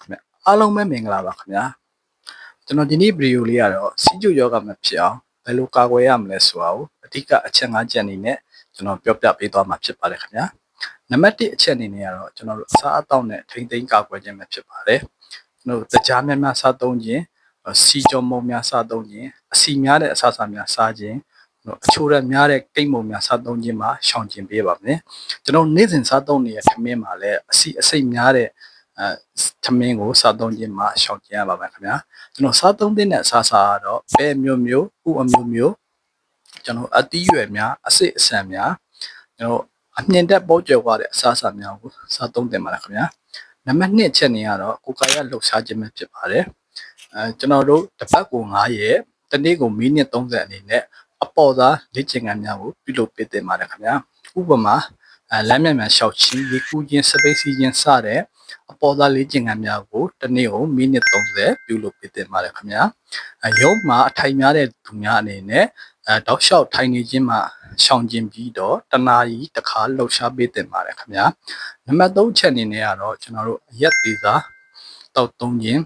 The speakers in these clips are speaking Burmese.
ခင်ဗျအားလုံးပဲမင်္ဂလာပါခင်ဗျာကျွန်တော်ဒီနေ့ဗီဒီယိုလေးကတော့စီးကျူယောဂမဖြစ်အောင်ဘယ်လိုကာကွယ်ရမလဲဆိုတာကိုအဓိကအချက်၅ချက်အနေနဲ့ကျွန်တော်ပြောပြပေးသွားမှာဖြစ်ပါတယ်ခင်ဗျာနံပါတ်1အချက်အနေနဲ့ကတော့ကျွန်တော်တို့အစားအသောက်နဲ့ထိမ့်သိမ်းကာကွယ်ခြင်းပဲဖြစ်ပါတယ်ကျွန်တော်တို့တကြားများများစားသုံးခြင်းစီကြောမုံများစားသုံးခြင်းအစီများတဲ့အစားအစာများစားခြင်းအချိုရက်များတဲ့ကိတ်မုံများစားသုံးခြင်းမှာရှောင်ကျဉ်ပေးပါမယ်ကျွန်တော်နေ့စဉ်စားသုံးနေတဲ့ခမင်းမှာလည်းအစီအစိတ်များတဲ့ အဲသမင်းကိုစားသုံးခြင်းမှာရှောင်ကျဉ်ရပါမယ်ခင်ဗျာကျွန်တော်စားသုံးတဲ့အစားအစာကတော့ဘဲမျိုးမျိုးဥအမျိုးမျိုးကျွန်တော်အတီးရွယ်များအစစ်အဆန်များကျွန်တော်အမြင့်တက်ပေါကြွယ်သွားတဲ့အစားအစာများကိုစားသုံးတင်ပါလားခင်ဗျာနံပါတ်2ချက်နေကတော့ကိုကာရလှုပ်ရှားခြင်းပဲဖြစ်ပါတယ်အဲကျွန်တော်တို့တစ်ပတ်ကို9ရက်တနေ့ကိုမိနစ်30အနေနဲ့အပေါ်သားလေ့ကျင့်ခန်းများကိုပြုလုပ်ပေးတင်ပါတယ်ခင်ဗျာဥပမာ အဲလမ်းမြန်မြန်လျှောက်ခြင်းရေကူးခြင်းစပိတ်စီခြင်းစတဲ့အပေါ်သားလေ့ကျင့်ခန်းများကိုတစ်နေ့ကိုမိနစ်30ပြုလုပ်ပေးတင်ပါတယ်ခင်ဗျာအယုံမှာအထိုင်များတဲ့သူများအနေနဲ့အဲတောက်လျှောက်ထိုင်နေခြင်းမှာရှောင်ကျင်ပြီးတော့တနာရီတစ်ခါလှုပ်ရှားပေးတင်ပါတယ်ခင်ဗျာနံပါတ်3ချက်အနေနဲ့ကတော့ကျွန်တော်တို့ရက်သေးစာတောက်သုံးခြင်း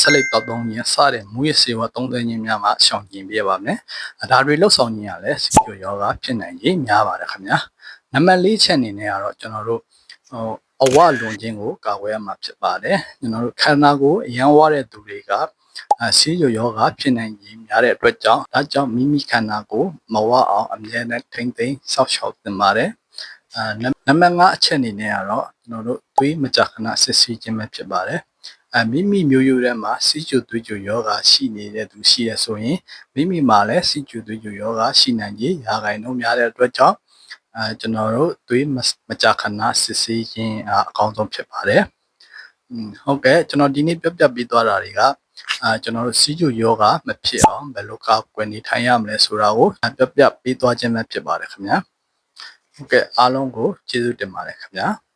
ဆက်လက်တောက်သုံးခြင်းစတဲ့မူရစေဝသုံးသွင်းခြင်းများမှာရှောင်ကျင်ပေးပါမယ်။ဒါတွေလှုပ်ဆောင်ခြင်းရလဲစီကျိုယောဂဖြစ်နိုင်ရေးများပါတယ်ခင်ဗျာ။ နံပါတ်4ချက်အနေနဲ့ကတော့ကျွန်တော်တို့ဟိုအဝလွန်ခြင်းကိုကာကွယ်ရမှာဖြစ်ပါတယ်ကျွန်တော်တို့ခန္ဓာကိုယ်အရန်ဝရတဲ့သူတွေကဆီးရယောဂဖြစ်နိုင်ရည်များတဲ့အတွက်ကြောင့်ဒါကြောင့်မိမိခန္ဓာကိုမဝအောင်အမြဲတမ်းထိမ့်သိမ်းစောင့်ရှောက်သင်ပါတယ်အာနံပါတ်5အချက်အနေနဲ့ကတော့ကျွန်တော်တို့သွေးမကြခဏစစ်ဆေးခြင်းပဲဖြစ်ပါတယ်အမိမိမျိုးရိုးထဲမှာစီကျူသွေးကျူယောဂရှိနေတဲ့သူရှိရဆိုရင်မိမိမှာလည်းစီကျူသွေးကျူယောဂရှိနိုင်ကြီးရာဂိုင်နှုန်းများတဲ့အတွက်ကြောင့် အဲကျွန်တော်တို့သွေးမကြခဏစစ်ဆေးခြင်းအကောင်းဆုံးဖြစ်ပါတယ်။ဟုတ်ကဲ့ကျွန်တော်ဒီနေ့ပြပြပေးသွားတာတွေကအာကျွန်တော်တို့စီးကျူယောဂမဖြစ်အောင်ဘယ်လိုကာကွယ်နေထိုင်ရမလဲဆိုတာကိုပြပြပေးသွားခြင်းပဲဖြစ်ပါတယ်ခင်ဗျာ။ဟုတ်ကဲ့အားလုံးကိုကျေးဇူးတင်ပါတယ်ခင်ဗျာ။